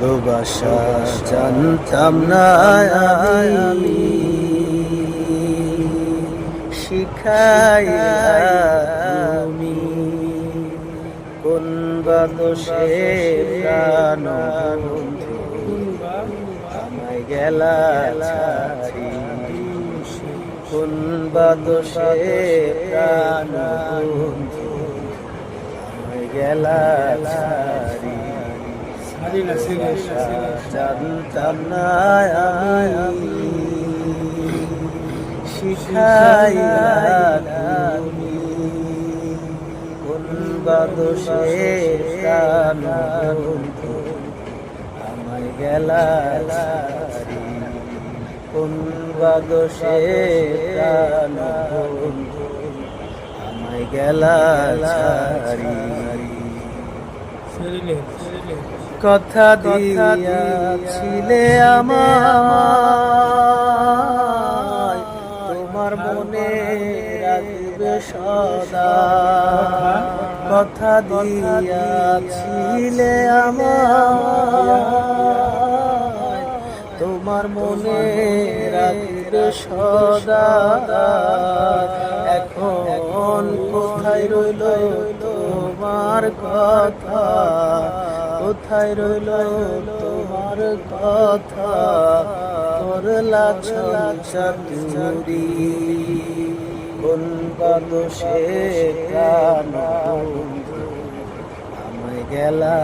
ভালোবাসা জানতাম না আমি। শিখাইলা তুমি কোন বাদশে প্রাণ আমায় গেলা কোন বাদশে প্রাণ গেলা জানতাম না আমি শিখাইলা তুমি কোন বাদশে আমায় গেলা কোন বাদশে আমায় গেলা কথা দিয়াছিলে আমায়। তোমার মনে রাখবে সদা। কথা দিয়াছিলে আমায়। তোমার মনে রাখবে সদা। এখন কোথায় রইল তোমার কথা কোথায় রইল তোমার কথা? করলা লাচুরি কোন বাদশে প্রাণ আমায় গেলা